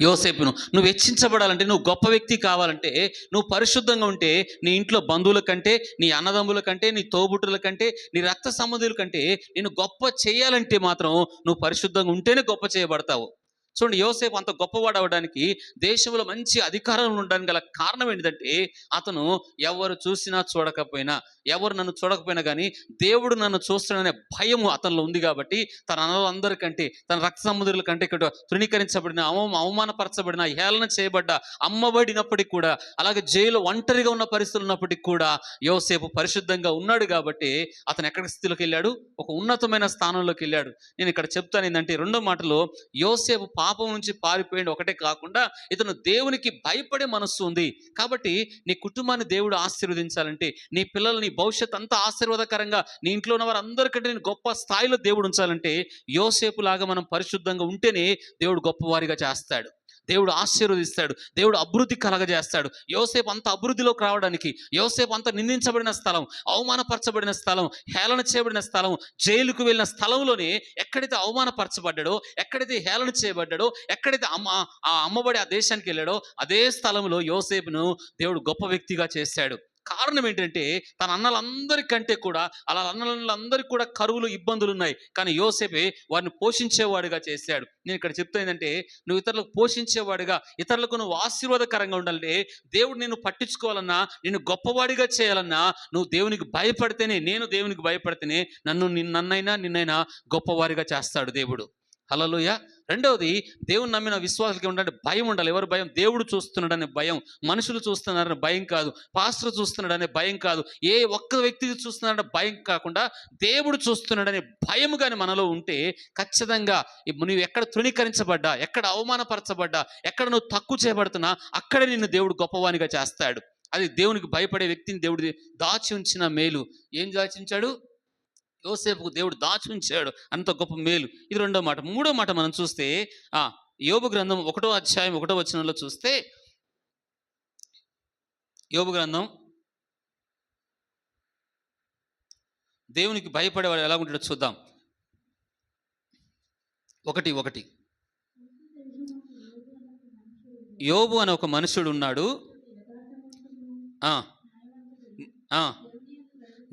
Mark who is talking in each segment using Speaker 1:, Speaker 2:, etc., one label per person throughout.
Speaker 1: యోసేపును నువ్వు హెచ్చించబడాలంటే నువ్వు గొప్ప వ్యక్తి కావాలంటే నువ్వు పరిశుద్ధంగా ఉంటే నీ ఇంట్లో బంధువుల కంటే నీ అన్నదమ్ముల కంటే నీ తోబుట్టుల కంటే నీ రక్త సంబంధుల కంటే నేను గొప్ప చేయాలంటే మాత్రం నువ్వు పరిశుద్ధంగా ఉంటేనే గొప్ప చేయబడతావు. చూడండి యోసేపు అంత గొప్పవాడు అవడానికి దేశంలో మంచి అధికారంలో ఉండడానికి గల కారణం ఏంటంటే అతను ఎవరు చూసినా చూడకపోయినా ఎవరు నన్ను చూడకపోయినా కానీ దేవుడు నన్ను చూస్తాడనే భయము అతనిలో ఉంది కాబట్టి తన అందరికంటే తన రక్త సముద్రుల కంటే ఇక్కడ తృణీకరించబడిన అవమ అవమానపరచబడిన హేళన చేయబడ్డ అమ్మబడినప్పటికీ కూడా అలాగే జైలు ఒంటరిగా ఉన్న పరిస్థితులు ఉన్నప్పటికీ కూడా యోసేపు పరిశుద్ధంగా ఉన్నాడు కాబట్టి అతను ఎక్కడి స్థితిలోకి వెళ్ళాడు? ఒక ఉన్నతమైన స్థానంలోకి వెళ్ళాడు. నేను ఇక్కడ చెప్తాను ఏంటంటే రెండో మాటలో యోసేపు పాపం నుంచి పారిపోయింది ఒకటే కాకుండా ఇతను దేవునికి భయపడే మనస్సు ఉంది. కాబట్టి నీ కుటుంబాన్ని దేవుడు ఆశీర్వదించాలంటే నీ పిల్లల్ని భవిష్యత్ అంతా ఆశీర్వాదకరంగా నీ ఇంట్లో ఉన్న వారందరికంటే నేను గొప్ప స్థాయిలో దేవుడు ఉంచాలంటే యోసేపు లాగా మనం పరిశుద్ధంగా ఉంటేనే దేవుడు గొప్పవారిగా చేస్తాడు. దేవుడు ఆశీర్వదిస్తాడు. దేవుడు అభివృద్ధి కలగజేస్తాడు. యోసేపు అంత అభివృద్ధిలోకి రావడానికి యోసేపు అంత నిందించబడిన స్థలం అవమానపరచబడిన స్థలం హేళన చేయబడిన స్థలం జైలుకు వెళ్ళిన స్థలంలోనే ఎక్కడైతే అవమానపరచబడ్డాడో ఎక్కడైతే హేళన చేయబడ్డాడో ఎక్కడైతే అమ్మ ఆ అమ్మబడి ఆ దేశానికి వెళ్ళాడో అదే స్థలంలో యోసేపును దేవుడు గొప్ప వ్యక్తిగా చేశాడు. కారణం ఏంటంటే తన అన్నలందరికంటే కూడా అలా అన్నలందరికీ కూడా కరువులు ఇబ్బందులు ఉన్నాయి కానీ యోసేపే వారిని పోషించేవాడిగా చేశాడు. నేను ఇక్కడ చెప్తా ఏంటంటే నువ్వు ఇతరులకు పోషించేవాడిగా ఇతరులకు నువ్వు ఆశీర్వాదకరంగా ఉండాలంటే దేవుడు నేను పట్టించుకోవాలన్నా నేను గొప్పవాడిగా చేయాలన్నా నువ్వు దేవునికి భయపడితేనే నేను దేవునికి భయపడితేనే నన్ను నిన్- నన్నైనా నిన్నైనా గొప్పవారిగా చేస్తాడు దేవుడు. హలలుయ రెండవది దేవుని నమ్మిన విశ్వాసాలకి ఉండాలంటే భయం ఉండాలి. ఎవరు భయం? దేవుడు చూస్తున్నాడనే భయం. మనుషులు చూస్తున్నారనే భయం కాదు. పాస్టర్ చూస్తున్నాడనే భయం కాదు. ఏ ఒక్క వ్యక్తి చూస్తున్నాడనే భయం కాకుండా దేవుడు చూస్తున్నాడనే భయం కానీ మనలో ఉంటే ఖచ్చితంగా నువ్వు ఎక్కడ తృణీకరించబడ్డా ఎక్కడ అవమానపరచబడ్డా ఎక్కడ నువ్వు తక్కువ చేయబడుతున్నా అక్కడే నిన్ను దేవుడు గొప్పవానిగా చేస్తాడు. అది దేవునికి భయపడే వ్యక్తిని దేవుడు దాచి ఉంచిన మేలు. ఏం దాచి ఉంచాడు? యోసేపుకు దేవుడు దాచి ఉంచాడు అంత గొప్ప మేలు. ఇది రెండో మాట. మూడో మాట మనం చూస్తే ఆ యోబు గ్రంథం ఒకటో అధ్యాయం ఒకటో వచనంలో చూస్తే యోబు గ్రంథం దేవునికి భయపడేవాడు ఎలా ఉంటాడో చూద్దాం. ఒకటి ఒకటి. యోబు అనే ఒక మనుషుడు ఉన్నాడు. ఆ,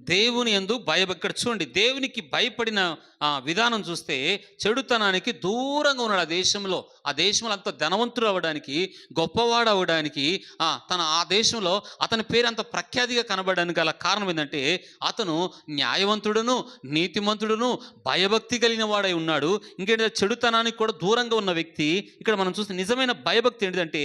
Speaker 1: దేవుని ఎందు భయ ఇక్కడ చూడండి దేవునికి భయపడిన ఆ, విధానం చూస్తే చెడుతనానికి దూరంగా ఉన్నాడు ఆ దేశంలో. ఆ దేశంలో అంత ధనవంతుడు అవ్వడానికి గొప్పవాడు అవ్వడానికి ఆ, తన ఆ దేశంలో అతని పేరు అంత ప్రఖ్యాతిగా కనబడడానికి గల కారణం ఏంటంటే అతను న్యాయవంతుడును నీతిమంతుడును భయభక్తి కలిగిన వాడై ఉన్నాడు. ఇంకేంటంటే చెడుతనానికి కూడా దూరంగా ఉన్న వ్యక్తి ఇక్కడ మనం చూస్తే నిజమైన భయభక్తి ఏంటిదంటే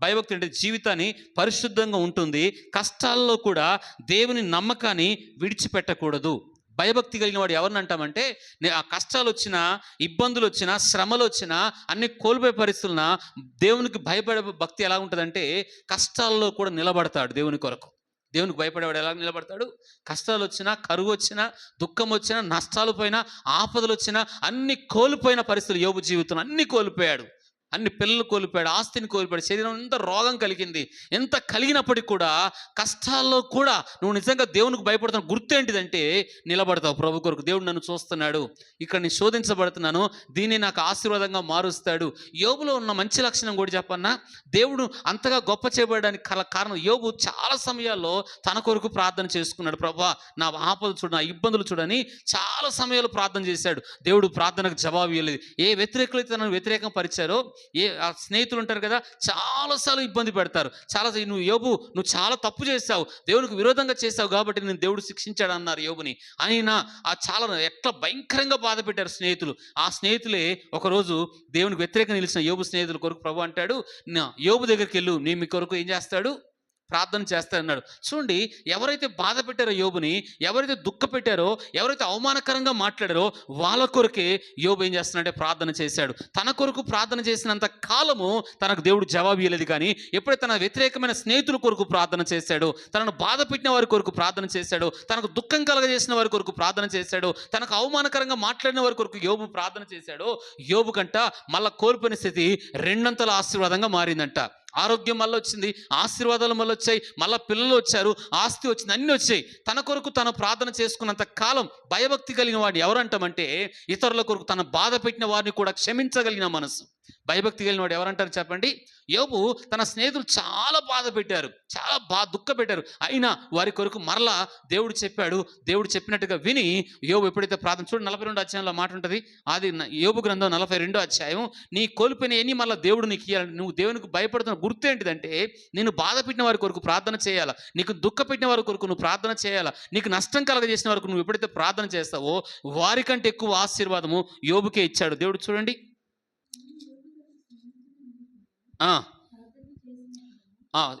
Speaker 1: భయభక్తి అంటే జీవితాన్ని పరిశుద్ధంగా ఉంటుంది. కష్టాల్లో కూడా దేవుని నమ్మకాన్ని విడిచిపెట్టకూడదు. భయభక్తి కలిగిన వాడు ఎవరిని అంటామంటే నే- ఆ కష్టాలు వచ్చినా ఇబ్బందులు వచ్చినా శ్రమలు వచ్చినా అన్ని కోల్పోయే పరిస్థితులన దేవునికి భయపడే భక్తి ఎలా ఉంటుందంటే కష్టాల్లో కూడా నిలబడతాడు దేవుని కొరకు. దేవునికి భయపడేవాడు ఎలా నిలబడతాడు? కష్టాలు వచ్చినా కరువు వచ్చినా దుఃఖం వచ్చినా నష్టాలు పోయినా ఆపదలు వచ్చినా అన్ని కోల్పోయిన పరిస్థితులు యోగు జీవితం అన్ని కోల్పోయాడు. అన్ని పిల్లలు కోల్పోయాడు ఆస్తిని కోల్పోయాడు శరీరం ఎంత రోగం కలిగింది ఎంత కలిగినప్పటికీ కూడా కష్టాల్లో కూడా నువ్వు నిజంగా దేవునికి భయపడుతున్న గుర్తు ఏంటిదంటే నిలబడతావు ప్రభు కొరకు. దేవుడు నన్ను చూస్తున్నాడు ఇక్కడ నేను శోధించబడుతున్నాను దీన్ని నాకు ఆశీర్వాదంగా మారుస్తాడు. యోబులో ఉన్న మంచి లక్షణం కూడా చెప్పన్నా దేవుడు అంతగా గొప్ప చేయబడడానికి కల కారణం యోబు చాలా సమయాల్లో తన కొరకు ప్రార్థన చేసుకున్నాడు. ప్రభా నా ఆపదలు చూడు నా ఇబ్బందులు చూడని చాలా సమయాలు ప్రార్థన చేశాడు. దేవుడు ప్రార్థనకు జవాబు ఇవ్వలేదు. ఏ వ్యతిరేకులు అయితే తనను వ్యతిరేకం పరిచారో ఏ ఆ స్నేహితులు ఉంటారు కదా చాలాసార్లు ఇబ్బంది పెడతారు. చాలా నువ్వు యోబు నువ్వు చాలా తప్పు చేస్తావు దేవునికి విరోధంగా చేస్తావు కాబట్టి నేను దేవుడు శిక్షించాడు అన్నారు యోబుని. అయినా ఆ చాలా ఎట్లా భయంకరంగా బాధ పెట్టారు స్నేహితులు. ఆ స్నేహితులే ఒకరోజు దేవునికి వ్యతిరేకంగా నిలిచిన యోబు స్నేహితుల కొరకు ప్రభు అంటాడు నా యోబు దగ్గరికి వెళ్ళు నేను మీ కొరకు ఏం చేస్తాడు? ప్రార్థన చేస్తాడన్నాడు చూడండి ఎవరైతే బాధ పెట్టారో యోబుని ఎవరైతే దుఃఖ పెట్టారో ఎవరైతే అవమానకరంగా మాట్లాడారో వాళ్ళ కొరకే యోబు ఏం చేస్తున్నాడంటే ప్రార్థన చేశాడు. తన కొరకు ప్రార్థన చేసినంత కాలము తనకు దేవుడు జవాబు ఇవ్వలేదు కానీ ఎప్పుడైతే తన వ్యతిరేకమైన స్నేహితుల కొరకు ప్రార్థన చేశాడో తనను బాధ పెట్టిన వారి కొరకు ప్రార్థన చేశాడు తనకు దుఃఖం కలగజేసిన వారి కొరకు ప్రార్థన చేశాడు తనకు అవమానకరంగా మాట్లాడిన వారి కొరకు యోబు ప్రార్థన చేశాడో యోబు కంట మళ్ళా కోల్పోయిన స్థితి రెండంతల ఆశీర్వాదంగా మారిందంట. ఆరోగ్యం మళ్ళీ వచ్చింది ఆశీర్వాదాలు మళ్ళీ వచ్చాయి మళ్ళీ పిల్లలు వచ్చారు ఆస్తి వచ్చింది అన్నీ వచ్చాయి. తన కొరకు తను ప్రార్థన చేసుకున్నంత కాలం భయభక్తి కలిగిన వాడిని ఎవరంటామంటే ఇతరుల కొరకు తన బాధ పెట్టిన వారిని కూడా క్షమించగలిగిన మనసు. భయభక్తి కలిగిన వాడు ఎవరంటారు చెప్పండి? యోబు తన స్నేహితులు చాలా బాధ పెట్టారు. చాలా బా దుఃఖ పెట్టారు. అయినా వారి కొరకు మరలా దేవుడు చెప్పాడు. దేవుడు చెప్పినట్టుగా విని యోబు ఎప్పుడైతే ప్రార్థన చూడు నలభై రెండు అధ్యాయంలో మాట ఉంటుంది. అది యోబు గ్రంథం నలభై రెండో అధ్యాయం. నీ కోల్పోయిన ఎన్ని మళ్ళీ దేవుడు నీకు ఇవ్వాలి నువ్వు దేవునికి భయపడుతున్న గుర్తు ఏంటిదంటే నేను బాధ పెట్టిన వారి కొరకు ప్రార్థన చేయాలా? నీకు దుఃఖ పెట్టిన వారి కొరకు నువ్వు ప్రార్థన చేయాలా? నీకు నష్టం కలగజేసిన వరకు నువ్వు ఎప్పుడైతే ప్రార్థన చేస్తావో వారికంటే ఎక్కువ ఆశీర్వాదము యోబుకే ఇచ్చాడు. దేవుడు చూడండి.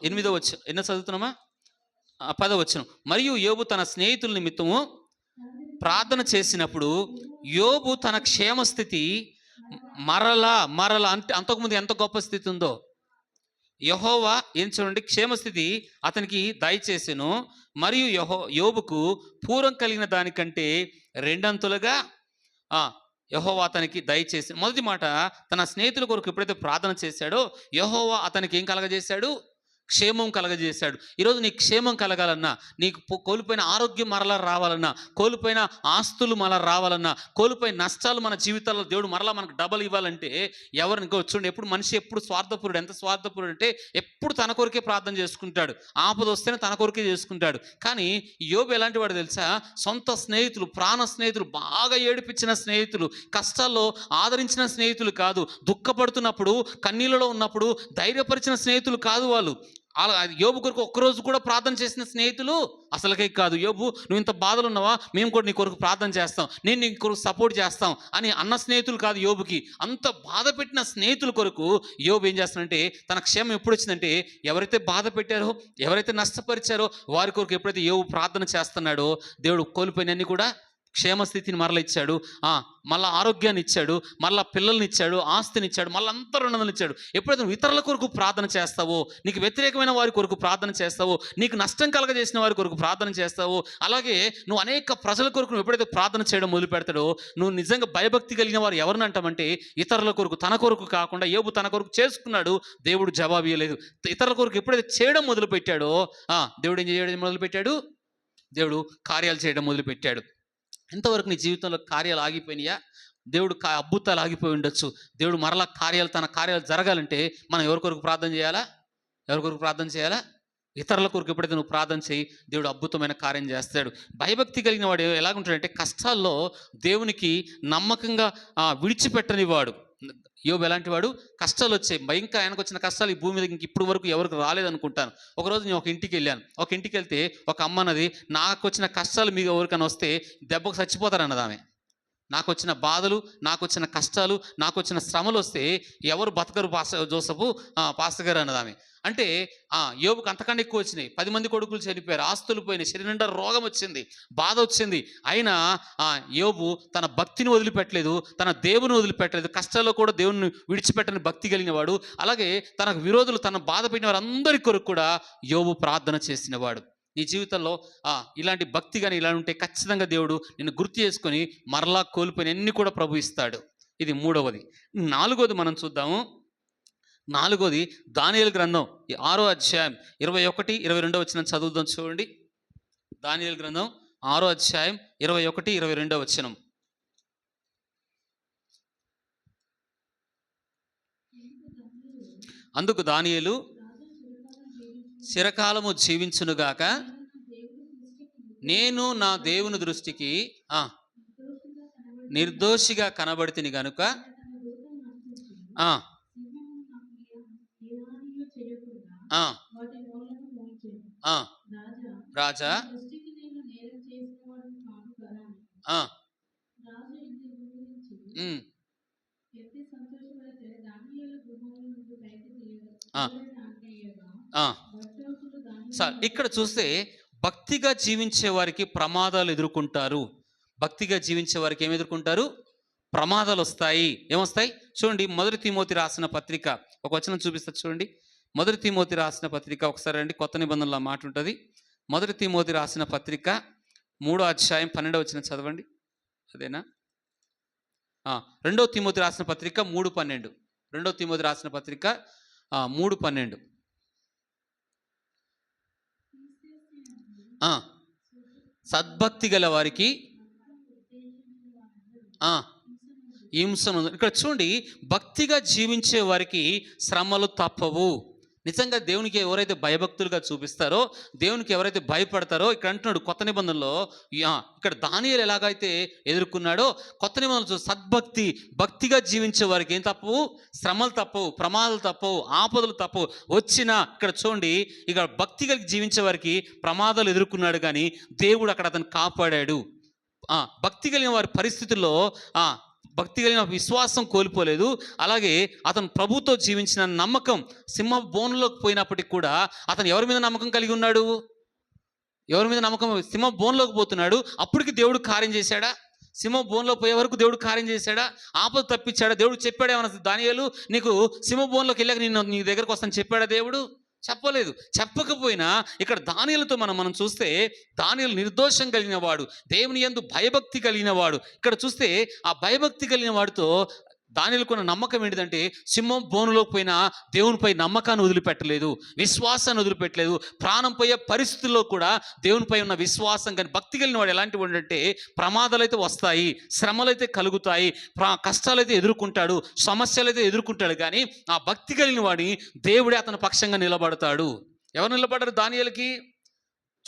Speaker 1: ఎనిమిదో వచ్చ ఎన్నో చదువుతున్నామా? పదో వచ్చిన మరియు యోబు తన స్నేహితుల నిమిత్తము ప్రార్థన చేసినప్పుడు యోబు తన క్షేమస్థితి మరలా మరలా అంటే అంతకుముందు ఎంత గొప్ప స్థితి ఉందో యహోవా ఏం చూడండి క్షేమస్థితి అతనికి దయచేసెను. మరియు యహో యోబుకు పూర్వం కలిగిన దానికంటే రెండంతులుగా యహోవా అతనికి దయచేసి మొదటి మాట తన స్నేహితుల కొరకు ఎప్పుడైతే ప్రార్థన చేశాడో యహోవా అతనికి ఏం కలగజేశాడు? క్షేమం కలగజేశాడు. ఈరోజు నీ క్షేమం కలగాలన్నా నీకు కోల్పోయిన ఆరోగ్యం మరలా రావాలన్నా కోల్పోయిన ఆస్తులు మరలా రావాలన్నా కోల్పోయిన నష్టాలు మన జీవితాల్లో దేవుడు మరలా మనకు డబల్ ఇవ్వాలంటే ఎవరిని ఇంకో చూడండి ఎప్పుడు మనిషి ఎప్పుడు స్వార్థపరుడు ఎంత స్వార్థపరుడు అంటే ఎప్పుడు తన కొరికే ప్రార్థన చేసుకుంటాడు. ఆపద వస్తేనే తన కొరికే చేసుకుంటాడు. కానీ యోబు ఎలాంటి వాడు తెలుసా? సొంత స్నేహితులు ప్రాణ స్నేహితులు బాగా ఏడిపించిన స్నేహితులు కష్టాల్లో ఆదరించిన స్నేహితులు కాదు. దుఃఖపడుతున్నప్పుడు కన్నీళ్ళలో ఉన్నప్పుడు ధైర్యపరిచిన స్నేహితులు కాదు వాళ్ళు. అలా యోబు కొరకు ఒక్కరోజు కూడా ప్రార్థన చేసిన స్నేహితులు అసలుకే కాదు. యోబు నువ్వు ఇంత బాధలు ఉన్నావా మేము కూడా నీ కొరకు ప్రార్థన చేస్తాం. నేను నీ కొరకు సపోర్ట్ చేస్తాం. అని అన్న స్నేహితులు కాదు యోబుకి. అంత బాధ పెట్టిన స్నేహితుల కొరకు యోబు ఏం చేస్తానంటే తన క్షేమం ఎప్పుడు వచ్చిందంటే ఎవరైతే బాధ పెట్టారో ఎవరైతే నష్టపరిచారో వారి కొరకు ఎప్పుడైతే యోబు ప్రార్థన చేస్తున్నాడో దేవుడు కోల్పోయినన్ని కూడా క్షేమస్థితిని మరల ఇచ్చాడు మళ్ళీ మళ్ళా ఆరోగ్యాన్ని ఇచ్చాడు. మళ్ళా పిల్లల్ని ఇచ్చాడు ఆస్తిని ఇచ్చాడు మళ్ళీ అంతా ఇచ్చాడు ఎప్పుడైతే నువ్వు ఇతరుల కొరకు ప్రార్థన చేస్తావో నీకు వ్యతిరేకమైన వారి కొరకు ప్రార్థన చేస్తావో నీకు నష్టం కలగజేసిన వారి కొరకు ప్రార్థన చేస్తావో అలాగే నువ్వు అనేక ప్రజల కొరకు నువ్వు ఎప్పుడైతే ప్రార్థన చేయడం మొదలు పెడతాడో నువ్వు నిజంగా భయభక్తి కలిగిన వారు ఎవరిని అంటామంటే ఇతరుల కొరకు తన కొరకు కాకుండా ఏబు తన కొరకు చేసుకున్నాడు దేవుడు జవాబు ఇవ్వలేదు ఇతరుల కొరకు ఎప్పుడైతే చేయడం మొదలు పెట్టాడో దేవుడు ఏం చేయడం మొదలు పెట్టాడు దేవుడు కార్యాలు చేయడం మొదలు ఇంతవరకు ఎంతవరకు నీ జీవితంలో కార్యాలు ఆగిపోయినాయా? దేవుడు కా అద్భుతాలు ఆగిపోయి ఉండొచ్చు. దేవుడు మరలా కార్యాలు తన కార్యాలు జరగాలంటే మనం ఎవరి కొరకు ప్రార్థన చేయాలా? ఎవరి కొరకు ప్రార్థన చేయాలా? ఇతరుల కొరకు ఎప్పుడైతే నువ్వు ప్రార్థన చేయి దేవుడు అద్భుతమైన కార్యం చేస్తాడు. భయభక్తి కలిగిన వాడు ఎలాగుంటాడంటే కష్టాల్లో దేవునికి నమ్మకంగా విడిచిపెట్టనివాడు యోబు ఎలాంటి వాడు? కష్టాలు వచ్చాయి ఇంకా ఆయనకు వచ్చిన కష్టాలు ఈ భూమి మీద ఇంక ఇప్పుడు వరకు ఎవరికి రాలేదనుకుంటాను. ఒకరోజు నేను ఒక ఇంటికి వెళ్ళాను. ఒక ఇంటికి వెళ్తే ఒక అమ్మ అన్నది నాకు వచ్చిన కష్టాలు మీకు ఎవరికైనా వస్తే దెబ్బకు చచ్చిపోతారన్నది ఆమె. నాకు వచ్చిన బాధలు నాకు వచ్చిన కష్టాలు నాకు వచ్చిన శ్రమలు వస్తే ఎవరు బతకరు పాస్ జోసపు ఆ, పాస్టర్ గారు అన్నది ఆమె. అంటే ఆ యోబుకు అంతకన్నా ఎక్కువ వచ్చినాయి. పది మంది కొడుకులు చనిపోయారు ఆస్తులు పోయినాయి శరీరం నిండా రోగం వచ్చింది బాధ వచ్చింది. అయినా యోబు తన భక్తిని వదిలిపెట్టలేదు తన దేవుని వదిలిపెట్టలేదు కష్టాల్లో కూడా దేవుని విడిచిపెట్టని భక్తి కలిగిన వాడు అలాగే తనకు విరోధులు తన బాధ పెట్టిన వారందరి కొరకు కూడా యోబు ప్రార్థన చేసినవాడు. నీ జీవితంలో ఇలాంటి భక్తి కానీ ఇలా ఉంటే ఖచ్చితంగా దేవుడు నిన్ను గుర్తు చేసుకొని మరలా కోల్పోయిన అన్ని కూడా ప్రభు ఇస్తాడు. ఇది మూడవది. నాలుగోది మనం చూద్దాము. నాలుగోది దానియల్ గ్రంథం ఈ ఆరో అధ్యాయం ఇరవై ఒకటి ఇరవై రెండో వచ్చిన చదువుదాం చూడండి. దానియల్ గ్రంథం ఆరో అధ్యాయం ఇరవై ఒకటి ఇరవై రెండో వచనం. అందుకు దానియలు చిరకాలము జీవించునుగాక నేను నా దేవుని దృష్టికి ఆ, నిర్దోషిగా కనబడితిని గనుక ఆ, రాజా ఆ, ఇక్కడ చూస్తే భక్తిగా జీవించే వారికి ప్రమాదాలు ఎదుర్కొంటారు. భక్తిగా జీవించే వారికి ఏం ఎదుర్కొంటారు? ప్రమాదాలు వస్తాయి. ఏమొస్తాయి? చూడండి మొదటి తిమోతి రాసిన పత్రిక. ఒక వచనం చూపిస్తా చూడండి. మొదటి తిమోతి రాసిన పత్రిక ఒకసారి అండి కొత్త నిబంధనలో మాట ఉంటుంది. మొదటి తిమోతి రాసిన పత్రిక మూడో అధ్యాయం పన్నెండో వచ్చిన చదవండి. అదేనా? రెండో తిమోతి రాసిన పత్రిక మూడు పన్నెండు. రెండో తిమోతి రాసిన పత్రిక మూడు పన్నెండు. సద్భక్తి గల వారికి హింసను ఇక్కడ చూడండి భక్తిగా జీవించే వారికి శ్రమలు తప్పవు. నిజంగా దేవునికి ఎవరైతే భయభక్తులుగా చూపిస్తారో దేవునికి ఎవరైతే భయపడతారో ఇక్కడ అంటున్నాడు కొత్త నిబంధనలో ఇక్కడ దానియలు ఎలాగైతే ఎదుర్కొన్నాడో కొత్త నిబంధనలు సద్భక్తి భక్తిగా జీవించే వారికి ఏం తప్పవు? శ్రమలు తప్పవు ప్రమాదాలు తప్పవు ఆపదలు తప్పవు. వచ్చిన ఇక్కడ చూడండి ఇక్కడ భక్తి కలిగి జీవించే వారికి ప్రమాదాలు ఎదుర్కొన్నాడు కానీ దేవుడు అక్కడ అతను కాపాడాడు. భక్తి కలిగిన వారి పరిస్థితుల్లో భక్తి కలిగిన విశ్వాసం కోల్పోలేదు. అలాగే అతను ప్రభుతో జీవించిన నమ్మకం సింహ బోన్లోకి పోయినప్పటికి కూడా అతను ఎవరి మీద నమ్మకం కలిగి ఉన్నాడు? ఎవరి మీద నమ్మకం? సింహ బోన్లోకి పోతున్నాడు. అప్పటికి దేవుడు కార్యం చేశాడా? సింహ బోన్లో పోయే వరకు దేవుడు కార్యం చేశాడా? ఆపద తప్పించాడా? దేవుడు చెప్పాడేమన్నా దానియాలు నీకు సింహ బోన్లోకి వెళ్ళాక నేను నీ దగ్గరకు వస్తాను చెప్పాడా దేవుడు? చెప్పలేదు. చెప్పకపోయినా ఇక్కడ దానిలతో మనం మనం చూస్తే దానిలు నిర్దోషం కలిగిన వాడు దేవుని యందు భయభక్తి కలిగిన వాడు. ఇక్కడ చూస్తే ఆ భయభక్తి కలిగిన వాడితో దానిలకున్న నమ్మకం ఏంటిదంటే సింహం బోనులోకి పోయినా దేవునిపై నమ్మకాన్ని వదిలిపెట్టలేదు విశ్వాసాన్ని వదిలిపెట్టలేదు ప్రాణం పోయే పరిస్థితుల్లో కూడా దేవునిపై ఉన్న విశ్వాసం కానీ భక్తి కలిగిన వాడు ఎలాంటి వాడు అంటే ప్రమాదాలు అయితే వస్తాయి శ్రమలు అయితే కలుగుతాయి ప్రా కష్టాలు అయితే ఎదుర్కొంటాడు సమస్యలు అయితే ఎదుర్కొంటాడు కానీ ఆ భక్తి కలిగిన వాడిని దేవుడే అతని పక్షంగా నిలబడతాడు. ఎవరు నిలబడ్డారు దానియలకి?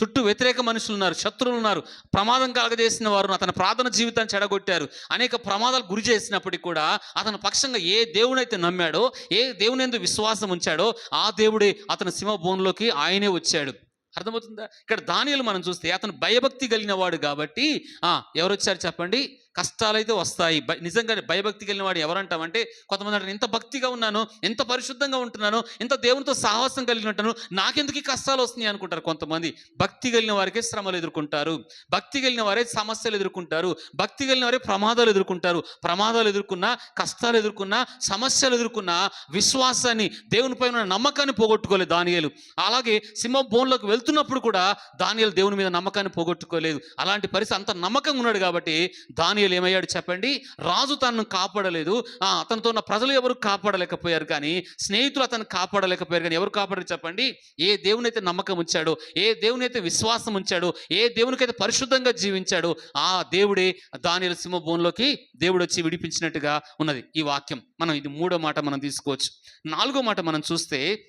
Speaker 1: చుట్టూ వ్యతిరేక మనుషులు ఉన్నారు శత్రువులు ఉన్నారు. ప్రమాదం కలగజేసిన వారు అతని ప్రార్థన జీవితాన్ని చెడగొట్టారు. అనేక ప్రమాదాలు గురి చేసినప్పటికీ కూడా అతని పక్షంగా ఏ దేవునైతే నమ్మాడో ఏ దేవుని ఎందు విశ్వాసం ఉంచాడో ఆ దేవుడే అతని సింహ బోన్లోకి ఆయనే వచ్చాడు. అర్థమవుతుందా? ఇక్కడ దానియలు మనం చూస్తే అతను భయభక్తి కలిగిన వాడు కాబట్టి ఆ, ఎవరు వచ్చారు చెప్పండి? కష్టాలైతే వస్తాయి. భయ- నిజంగానే భయభక్తి కలిగిన వాడు ఎవరంటామంటే కొంతమంది అంటారు ఎంత భక్తిగా ఉన్నాను ఎంత పరిశుద్ధంగా ఉంటున్నాను ఎంత దేవునితో సాహసం కలిగి ఉంటాను నాకెందుకు ఈ కష్టాలు వస్తున్నాయి? అనుకుంటారు కొంతమంది. భక్తి కలిగిన వారికే శ్రమలు ఎదుర్కొంటారు. భక్తి కలిగిన వారే సమస్యలు ఎదుర్కొంటారు. భక్తి కలిగిన వారే ప్రమాదాలు ఎదుర్కొంటారు. ప్రమాదాలు ఎదుర్కొన్నా కష్టాలు ఎదుర్కొన్నా సమస్యలు ఎదుర్కొన్నా విశ్వాసాన్ని దేవునిపై ఉన్న నమ్మకాన్ని పోగొట్టుకోలేదు దానియలు. అలాగే సింహ బోన్లోకి వెళ్తున్నప్పుడు కూడా దానియలు దేవుని మీద నమ్మకాన్ని పోగొట్టుకోలేదు. అలాంటి పరిస్థితి అంత నమ్మకంగా ఉన్నాడు కాబట్టి దాని దానియలు ఏమయ్యాడు చెప్పండి? రాజు తనను కాపాడలేదు. ఆ, అతనితో ఉన్న ప్రజలు ఎవరు కాపాడలేకపోయారు కానీ స్నేహితులు అతను కాపాడలేకపోయారు కానీ ఎవరు కాపాడారు చెప్పండి? ఏ దేవునైతే నమ్మకం ఉంచాడో ఏ దేవునైతే విశ్వాసం ఉంచాడో ఏ దేవునికైతే పరిశుద్ధంగా జీవించాడో ఆ దేవుడే దానియలు సింహ బోన్లోకి దేవుడు వచ్చి విడిపించినట్టుగా ఉన్నది ఈ వాక్యం. మనం ఇది మూడో మాట మనం తీసుకోవచ్చు. నాలుగో మాట మనం చూస్తే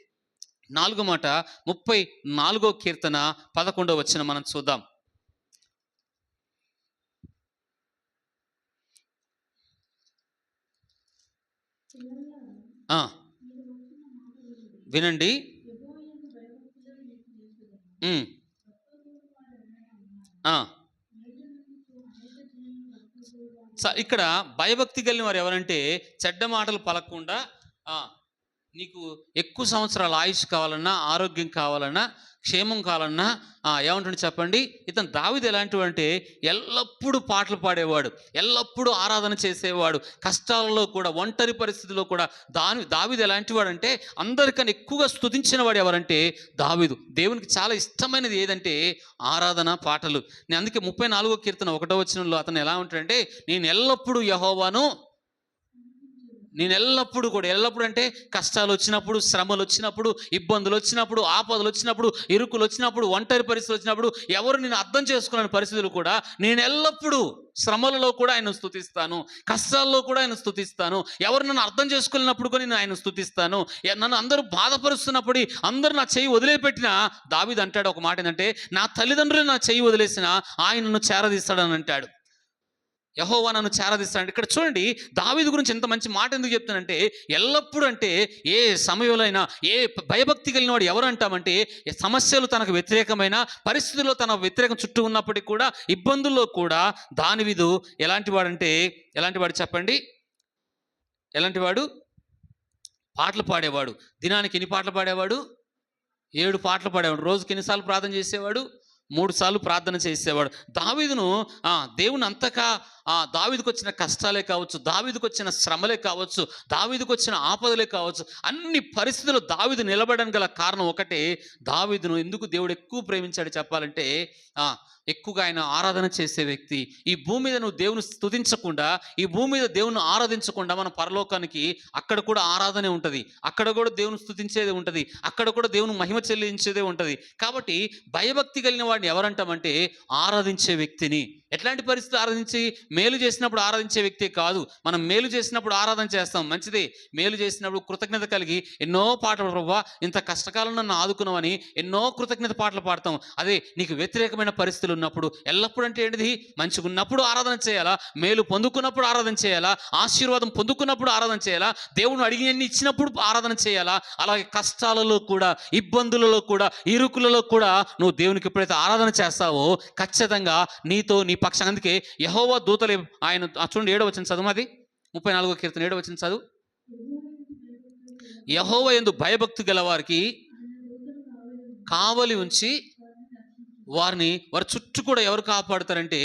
Speaker 1: నాలుగో మాట ముప్పై నాలుగో కీర్తన పదకొండో వచ్చిన మనం చూద్దాం. వినండి. స- ఇక్కడ భయభక్తి కలిగిన వారు ఎవరంటే చెడ్డ మాటలు పలకకుండా నీకు ఎక్కువ సంవత్సరాల ఆయుష్ కావాలన్నా ఆరోగ్యం కావాలన్నా క్షేమం కావాలన్నా ఆ, ఏమంటుండే చెప్పండి? ఇతను దావిది ఎలాంటి అంటే ఎల్లప్పుడూ పాటలు పాడేవాడు ఎల్లప్పుడూ ఆరాధన చేసేవాడు కష్టాలలో కూడా ఒంటరి పరిస్థితిలో కూడా దాని దావిది ఎలాంటి అంటే అందరికన్నా ఎక్కువగా స్తుతించిన వాడు ఎవరంటే దావిదు. దేవునికి చాలా ఇష్టమైనది ఏదంటే ఆరాధన పాటలు. నేను అందుకే ముప్పై నాలుగో కీర్తన ఒకటో వచనంలో అతను ఎలా ఉంటాడంటే నేను ఎల్లప్పుడూ యహోవాను నేను ఎల్లప్పుడూ కూడా ఎల్లప్పుడు అంటే కష్టాలు వచ్చినప్పుడు శ్రమలు వచ్చినప్పుడు ఇబ్బందులు వచ్చినప్పుడు ఆపదలు వచ్చినప్పుడు ఇరుకులు వచ్చినప్పుడు ఒంటరి పరిస్థితులు వచ్చినప్పుడు ఎవరు నేను అర్థం చేసుకున్న పరిస్థితులు కూడా నేను ఎల్లప్పుడూ శ్రమలలో కూడా ఆయన స్థుతిస్తాను కష్టాల్లో కూడా ఆయన స్థుతిస్తాను ఎవరు నన్ను అర్థం చేసుకున్నప్పుడు కూడా నేను ఆయన స్థుతిస్తాను నన్ను అందరూ బాధపరుస్తున్నప్పుడు అందరూ నా చెయ్యి వదిలిపెట్టిన దావిది అంటాడు ఒక మాట ఏంటంటే నా తల్లిదండ్రులు నా చెయ్యి వదిలేసిన ఆయన నన్ను చేరదీస్తాడని అంటాడు యహోవా నన్ను చేరదీస్తాడు ఇక్కడ చూడండి దావీదు గురించి ఎంత మంచి మాట ఎందుకు చెప్తానంటే ఎల్లప్పుడూ అంటే ఏ సమయంలో అయినా ఏ భయభక్తి కలిగిన వాడు ఎవరు అంటామంటే ఏ సమస్యలు తనకు వ్యతిరేకమైన పరిస్థితుల్లో తన వ్యతిరేకం చుట్టూ ఉన్నప్పటికీ కూడా ఇబ్బందుల్లో కూడా దానివిదు. ఎలాంటి వాడంటే ఎలాంటి వాడు చెప్పండి? ఎలాంటి వాడు? పాటలు పాడేవాడు. దినానికి ఎన్ని పాటలు పాడేవాడు? ఏడు పాటలు పాడేవాడు. రోజుకి ఎన్నిసార్లు ప్రార్థన చేసేవాడు? మూడు సార్లు ప్రార్థన చేసేవాడు. దావీదును దేవుని అంతగా ఆ దావీదుకు వచ్చిన కష్టాలే కావచ్చు దావిదికి వచ్చిన శ్రమలే కావచ్చు దావిదికి వచ్చిన ఆపదలే కావచ్చు అన్ని పరిస్థితులు దావిది నిలబడడానికి గల కారణం ఒకటే దావీదును ఎందుకు దేవుడు ఎక్కువ ప్రేమించాడు చెప్పాలంటే ఎక్కువగా ఆయన ఆరాధన చేసే వ్యక్తి. ఈ భూమి మీద నువ్వు దేవుని స్తుతించకుండా ఈ భూమి మీద దేవుని ఆరాధించకుండా మన పరలోకానికి అక్కడ కూడా ఆరాధనే ఉంటుంది. అక్కడ కూడా దేవుని స్తుతించేదే ఉంటుంది. అక్కడ కూడా దేవుని మహిమ చెల్లించేదే ఉంటుంది. కాబట్టి భయభక్తి కలిగిన వాడిని ఎవరంటామంటే ఆరాధించే వ్యక్తిని. ఎట్లాంటి పరిస్థితులు ఆరాధించి మేలు చేసినప్పుడు ఆరాధించే వ్యక్తి కాదు. మనం మేలు చేసినప్పుడు ఆరాధన చేస్తాం. మంచిదే. మేలు చేసినప్పుడు కృతజ్ఞత కలిగి ఎన్నో పాటలు ప్రభావ ఇంత కష్టకాలం నన్ను ఆదుకున్నామని ఎన్నో కృతజ్ఞత పాటలు పాడతాం. అదే నీకు వ్యతిరేకమైన పరిస్థితులు ఉన్నప్పుడు ఎల్లప్పుడు అంటే ఏంటిది? మంచిగా ఉన్నప్పుడు ఆరాధన చేయాలా? మేలు పొందుకున్నప్పుడు ఆరాధన చేయాలా? ఆశీర్వాదం పొందుకున్నప్పుడు ఆరాధన చేయాలా? దేవుడు అడిగినన్ని ఇచ్చినప్పుడు ఆరాధన చేయాలా? అలాగే కష్టాలలో కూడా ఇబ్బందులలో కూడా ఇరుకులలో కూడా నువ్వు దేవునికి ఎప్పుడైతే ఆరాధన చేస్తావో ఖచ్చితంగా నీతో నీ పక్షం. అందుకే యహోవా దూతలే ఆయన చూడండి ఏడో వచ్చిన చదువు అది ముప్పై నాలుగో కీర్తన ఏడో వచ్చిన చదువు. యహోవ ఎందు భయభక్తి గల వారికి కావలి ఉంచి వారిని వారి చుట్టూ కూడా ఎవరు కాపాడుతారంటే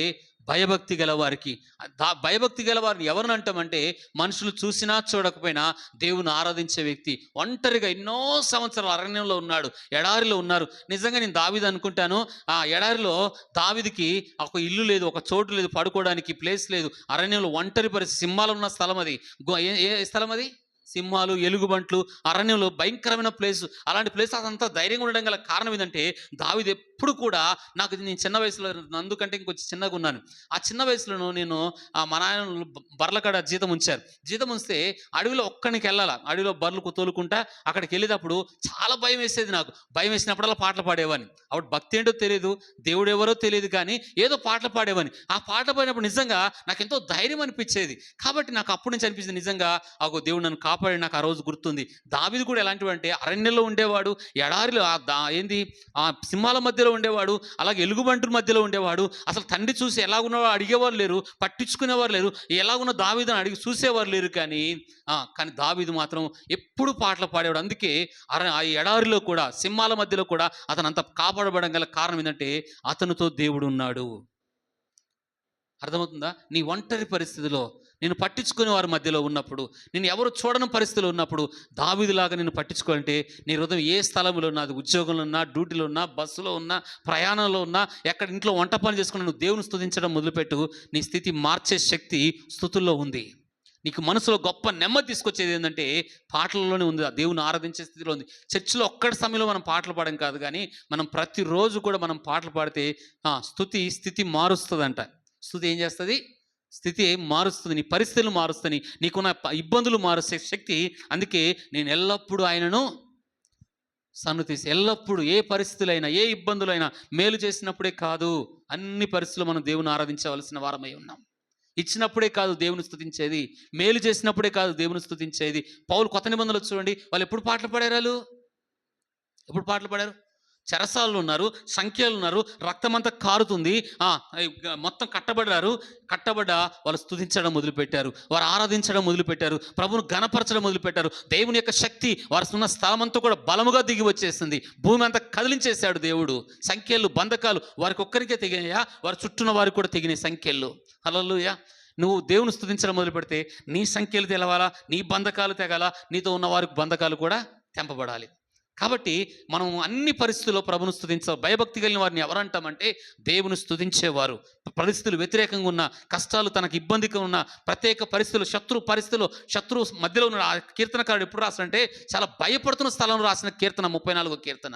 Speaker 1: భయభక్తి గలవారికి. దా భయభక్తి గలవారిని ఎవరిని అంటామంటే మనుషులు చూసినా చూడకపోయినా దేవుని ఆరాధించే వ్యక్తి. ఒంటరిగా ఎన్నో సంవత్సరాలు అరణ్యంలో ఉన్నాడు ఎడారిలో ఉన్నారు. నిజంగా నేను దావిది అనుకుంటాను ఆ ఎడారిలో దావిదికి ఒక ఇల్లు లేదు ఒక చోటు లేదు పడుకోవడానికి ప్లేస్ లేదు. అరణ్యంలో ఒంటరి పరిస్థితి సింహాలు ఉన్న స్థలం అది. ఏ ఏ స్థలం అది? సింహాలు ఎలుగుబంట్లు అరణ్యంలో భయంకరమైన ప్లేస్. అలాంటి ప్లేస్ అదంతా ధైర్యంగా ఉండడం గల కారణం ఏంటంటే దావిది ఎప్పుడు కూడా నాకు నేను చిన్న వయసులో అందుకంటే ఇంకొంచెం చిన్నగా ఉన్నాను. ఆ చిన్న వయసులో నేను ఆ మా నాయన బర్లకడ జీతం ఉంచారు. జీతం ఉంచితే అడవిలో ఒక్కడికి వెళ్ళాలి. అడవిలో బర్రెలు తోలుకుంటా అక్కడికి వెళ్ళేటప్పుడు చాలా భయం వేసేది నాకు. భయం వేసినప్పుడల్లా పాటలు పాడేవాని అప్పుడు భక్తి ఏంటో తెలియదు దేవుడు ఎవరో తెలియదు కానీ ఏదో పాటలు పాడేవాని ఆ పాటలు పాడినప్పుడు నిజంగా నాకు ఎంతో ధైర్యం అనిపించేది. కాబట్టి నాకు అప్పటి నుంచి అనిపించింది నిజంగా ఒక దేవుడు నన్ను కాపాడి నాకు ఆ రోజు గుర్తుంది. దావిది కూడా ఎలాంటివంటే అరణ్యంలో ఉండేవాడు. ఎడారిలో దా ఏంది? ఆ సింహాల మధ్యలో ఉండేవాడు అలాగే ఎలుగుబంటుల మధ్యలో ఉండేవాడు. అసలు తండ్రి చూసి ఎలాగున్నావో అడిగేవారు లేరు పట్టించుకునేవారు లేరు ఎలాగున్న దావీదుని అడిగి చూసేవారు లేరు కానీ కానీ దావీదు మాత్రం ఎప్పుడు పాటలు పాడేవాడు. అందుకే అర ఆ ఎడారిలో కూడా సింహాల మధ్యలో కూడా అతను అంత కాపాడబడడం గల కారణం ఏంటంటే అతనితో దేవుడు ఉన్నాడు. అర్థమవుతుందా? నీ ఒంటరి పరిస్థితిలో నేను పట్టించుకునే వారి మధ్యలో ఉన్నప్పుడు నేను ఎవరు చూడని పరిస్థితిలో ఉన్నప్పుడు దావిదిలాగా నేను పట్టించుకోవాలంటే నీ హృదయం ఏ స్థలంలో ఉన్నా అది ఉద్యోగంలో ఉన్నా డ్యూటీలో ఉన్నా బస్సులో ఉన్నా ప్రయాణంలో ఉన్నా ఎక్కడ ఇంట్లో వంట పని చేసుకుని నువ్వు దేవుని స్థుతించడం మొదలుపెట్టు నీ స్థితి మార్చే శక్తి స్థుతుల్లో ఉంది. నీకు మనసులో గొప్ప నెమ్మది తీసుకొచ్చేది ఏంటంటే పాటలలోనే ఉంది ఆ దేవుని ఆరాధించే స్థితిలో ఉంది. చర్చిలో ఒక్కటి సమయంలో మనం పాటలు పాడడం కాదు కానీ మనం ప్రతిరోజు కూడా మనం పాటలు పాడితే స్థుతి స్థితి మారుస్తుందంట. స్థుతి ఏం చేస్తుంది? స్థితి మారుస్తుంది నీ పరిస్థితులు మారుస్తాయి నీకున్న ఇబ్బందులు మారుస్తే శక్తి అందుకే నేను ఎల్లప్పుడూ ఆయనను సన్నుతీసి ఎల్లప్పుడూ ఏ పరిస్థితులైనా ఏ ఇబ్బందులైనా మేలు చేసినప్పుడే కాదు అన్ని పరిస్థితులు మనం దేవుని ఆరాధించవలసిన వారమై ఉన్నాం. ఇచ్చినప్పుడే కాదు దేవుని స్థుతించేది మేలు చేసినప్పుడే కాదు దేవుని స్థుతించేది పౌలు కొత్త నిబంధనలు చూడండి వాళ్ళు ఎప్పుడు పాటలు పాడారు వాళ్ళు? ఎప్పుడు పాటలు పాడారు? చెరసాలు ఉన్నారు సంఖ్యలు ఉన్నారు రక్తమంతా కారుతుంది మొత్తం కట్టబడ్డారు. కట్టబడ్డ వాళ్ళు స్థుతించడం మొదలుపెట్టారు. వారు ఆరాధించడం మొదలుపెట్టారు. ప్రభును గణపరచడం మొదలుపెట్టారు. దేవుని యొక్క శక్తి వారు ఉన్న స్థలమంతా కూడా బలముగా దిగి వచ్చేసింది. భూమి అంతా కదిలించేశాడు దేవుడు. సంఖ్యలు బంధకాలు వారికి ఒక్కరికే తెగినాయా? వారి చుట్టూన్న వారికి కూడా తెగినాయి సంఖ్యలు. హల్లెలూయా. నువ్వు దేవుని స్థుతించడం మొదలు పెడితే నీ సంఖ్యలు తెలవాలా? నీ బంధకాలు తెగాల? నీతో ఉన్న వారికి బంధకాలు కూడా తెంపబడాలి. కాబట్టి మనం అన్ని పరిస్థితుల్లో ప్రభును స్తుతించ భయభక్తి కలిగిన వారిని ఎవరంటామంటే దేవుని స్తుతించేవారు. పరిస్థితులు వ్యతిరేకంగా ఉన్న కష్టాలు తనకు ఇబ్బందిగా ఉన్న ప్రత్యేక పరిస్థితులు శత్రు పరిస్థితులు శత్రు మధ్యలో ఉన్న ఆ కీర్తనకారుడు ఎప్పుడు రాసినంటే చాలా భయపడుతున్న స్థలంలో రాసిన కీర్తన ముప్పై నాలుగో కీర్తన.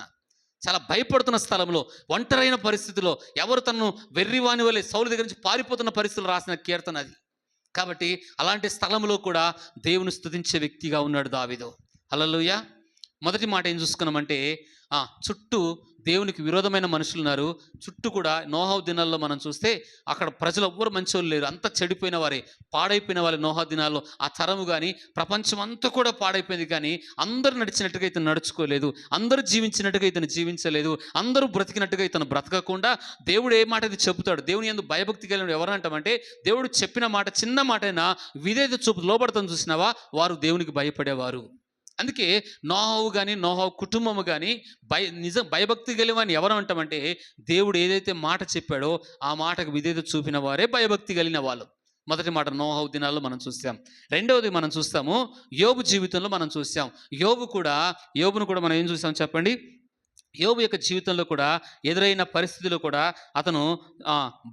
Speaker 1: చాలా భయపడుతున్న స్థలంలో ఒంటరైన పరిస్థితిలో ఎవరు తనను వెర్రివాని వలె సౌలు దగ్గర నుంచి పారిపోతున్న పరిస్థితులు రాసిన కీర్తన అది. కాబట్టి అలాంటి స్థలంలో కూడా దేవుని స్తుతించే వ్యక్తిగా ఉన్నాడు దావిదో. హల్లెలూయా. మొదటి మాట ఏం చూసుకున్నామంటే ఆ, చుట్టూ దేవునికి విరోధమైన మనుషులు ఉన్నారు చుట్టూ కూడా నోహా దినాల్లో మనం చూస్తే అక్కడ ప్రజలు ఎవ్వరు మంచోళ్ళు లేరు. అంతా చెడిపోయిన వారే పాడైపోయిన వారి నోహా దినాల్లో. ఆ తరము కానీ ప్రపంచం అంతా కూడా పాడైపోయింది కానీ అందరూ నడిచినట్టుగా ఇతను నడుచుకోలేదు. అందరూ జీవించినట్టుగా ఇతను జీవించలేదు. అందరూ బ్రతికినట్టుగా ఇతను బ్రతకకుండా దేవుడు ఏ మాట అయితే చెబుతాడు దేవుని ఎందుకు భయభక్తి కలిగిన ఎవరు అంటామంటే దేవుడు చెప్పిన మాట చిన్న మాట అయినా విధేయత చూపు లోబడతాను చూసినావా? వారు దేవునికి భయపడేవారు. అందుకే నోహావు కానీ నోహావు కుటుంబము కానీ భయ నిజం భయభక్తి కలిగిన ఎవరు అంటామంటే దేవుడు ఏదైతే మాట చెప్పాడో ఆ మాటకు విధేత చూపిన వారే భయభక్తి కలిగిన వాళ్ళు. మొదటి మాట నోహవు దినాల్లో మనం చూస్తాం. రెండవది మనం చూస్తాము యోబు జీవితంలో మనం చూస్తాం. యోబు కూడా యోబును కూడా మనం ఏం చూసాం చెప్పండి? యోబు యొక్క జీవితంలో కూడా ఎదురైన పరిస్థితులు కూడా అతను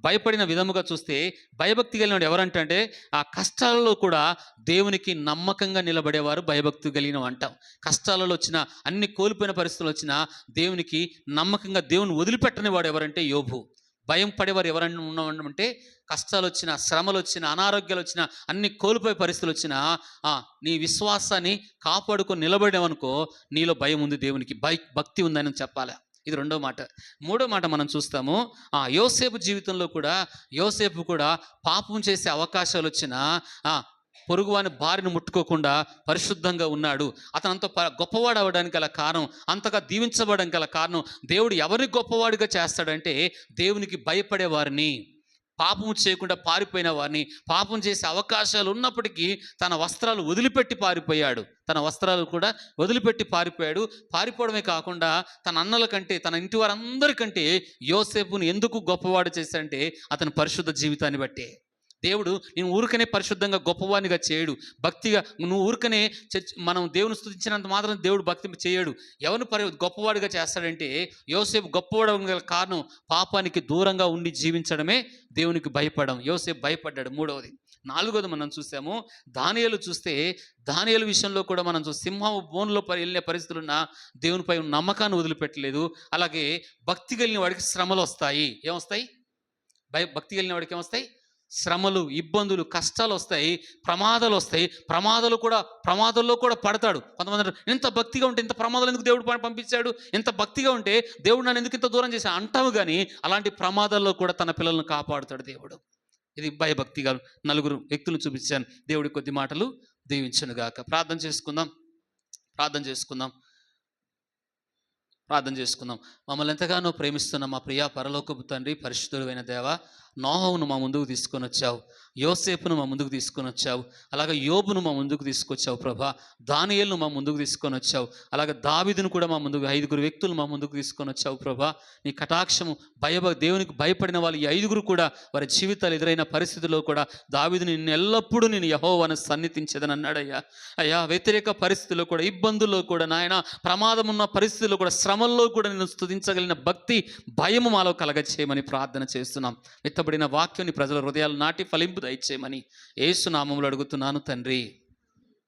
Speaker 1: భయపడిన విధముగా చూస్తే భయభక్తి కలిగిన వాడు ఎవరంటే ఆ కష్టాలలో కూడా దేవునికి నమ్మకంగా నిలబడేవారు భయభక్తి కలిగిన అంటాం. కష్టాలలో వచ్చిన అన్ని కోల్పోయిన పరిస్థితులు వచ్చినా దేవునికి నమ్మకంగా దేవుని వదిలిపెట్టని వాడు ఎవరంటే యోబు. భయం పడేవారు ఎవరన్నా ఉన్నామంటే కష్టాలు వచ్చిన శ్రమలు వచ్చిన అనారోగ్యాలు వచ్చిన అన్ని కోల్పోయే పరిస్థితులు వచ్చినా ఆ, నీ విశ్వాసాన్ని కాపాడుకొని నిలబడేవనుకో నీలో భయం ఉంది దేవునికి. భయ భక్తి ఉందని చెప్పాలి. ఇది రెండో మాట. మూడో మాట మనం చూస్తాము ఆ యోసేపు జీవితంలో కూడా యోసేపు కూడా పాపం చేసే అవకాశాలు వచ్చినా ఆ, పొరుగువాని భార్యను ముట్టుకోకుండా పరిశుద్ధంగా ఉన్నాడు. అతను అంత ప- గొప్పవాడు అవ్వడానికి గల కారణం అంతగా దీవించబడడానికి గల కారణం దేవుడు ఎవరిని గొప్పవాడిగా చేస్తాడంటే దేవునికి భయపడే వారిని పాపము చేయకుండా పారిపోయిన వారిని పాపం చేసే అవకాశాలు ఉన్నప్పటికీ తన వస్త్రాలు వదిలిపెట్టి పారిపోయాడు. తన వస్త్రాలు కూడా వదిలిపెట్టి పారిపోయాడు. పారిపోవడమే కాకుండా తన అన్నల కంటే తన ఇంటి వారందరికంటే యోసేపుని ఎందుకు గొప్పవాడు చేశాడంటే అతని పరిశుద్ధ జీవితాన్ని బట్టే. దేవుడు నేను ఊరికనే పరిశుద్ధంగా గొప్పవానిగా చేయడు. భక్తిగా నువ్వు ఊరికనే మనం దేవుని స్థుతించినంత మాత్రం దేవుడు భక్తి చేయడు. ఎవరిని పరి గొప్పవాడిగా చేస్తాడంటే యోసేపు గొప్పవాడు గల కారణం పాపానికి దూరంగా ఉండి జీవించడమే దేవునికి భయపడడం యోసేపు భయపడ్డాడు. మూడవది. నాలుగోది మనం చూసాము. దానియలు చూస్తే దానియలు విషయంలో కూడా మనం చూ సింహం బోన్లో వెళ్ళిన వెళ్ళే పరిస్థితులున్న దేవునిపై నమ్మకాన్ని వదిలిపెట్టలేదు. అలాగే భక్తి కలిగిన వాడికి శ్రమలు వస్తాయి. ఏమొస్తాయి? భయ భక్తి కలిగిన వాడికి ఏమొస్తాయి? శ్రమలు ఇబ్బందులు కష్టాలు వస్తాయి ప్రమాదాలు వస్తాయి. ప్రమాదాలు కూడా ప్రమాదాల్లో కూడా పడతాడు. కొంతమంది ఇంత భక్తిగా ఉంటే ఇంత ప్రమాదాలు ఎందుకు దేవుడు పం- పంపించాడు? ఇంత భక్తిగా ఉంటే దేవుడు నన్ను ఎందుకు ఇంత దూరం చేశా అంటావు కానీ అలాంటి ప్రమాదాల్లో కూడా తన పిల్లలను కాపాడుతాడు దేవుడు. ఇది భయభక్తిగా నలుగురు వ్యక్తులు చూపించాను. దేవుడి కొద్ది మాటలు దీవించను గాక. ప్రార్థన చేసుకుందాం. ప్రార్థన చేసుకుందాం. ప్రార్థన చేసుకుందాం. మమ్మల్ని ఎంతగానో ప్రేమిస్తున్న మా ప్రియా పరలోకపు తండ్రి పరిశుద్ధుడైన దేవ నోహవును మా ముందుకు తీసుకొని వచ్చావు యోసేపును మా ముందుకు తీసుకొని వచ్చావు అలాగే యోబును మా ముందుకు తీసుకొచ్చావు ప్రభా దానియల్ను మా ముందుకు తీసుకొని వచ్చావు అలాగే దావిదును కూడా మా ముందుకు ఐదుగురు వ్యక్తులు మా ముందుకు తీసుకొని వచ్చావు ప్రభా. నీ కటాక్షము భయ దేవునికి భయపడిన వాళ్ళు ఈ ఐదుగురు కూడా వారి జీవితాలు ఎదురైన పరిస్థితుల్లో కూడా దావిదుని నిన్ను ఎల్లప్పుడూ నేను యహోవాను సన్నిధించదని అన్నాడయ్యా. అయ్యా వ్యతిరేక పరిస్థితుల్లో కూడా ఇబ్బందుల్లో కూడా నాయన ప్రమాదం ఉన్న పరిస్థితుల్లో కూడా శ్రమల్లో కూడా నేను స్తుతించగలిగిన భక్తి భయము మాలో కలగచేయమని ప్రార్థన చేస్తున్నాం. ఎత్తబడిన వాక్యాన్ని ప్రజల హృదయాలు నాటి ఫలింపు దయచేయమని ఏసునామములు అడుగుతున్నాను తండ్రి.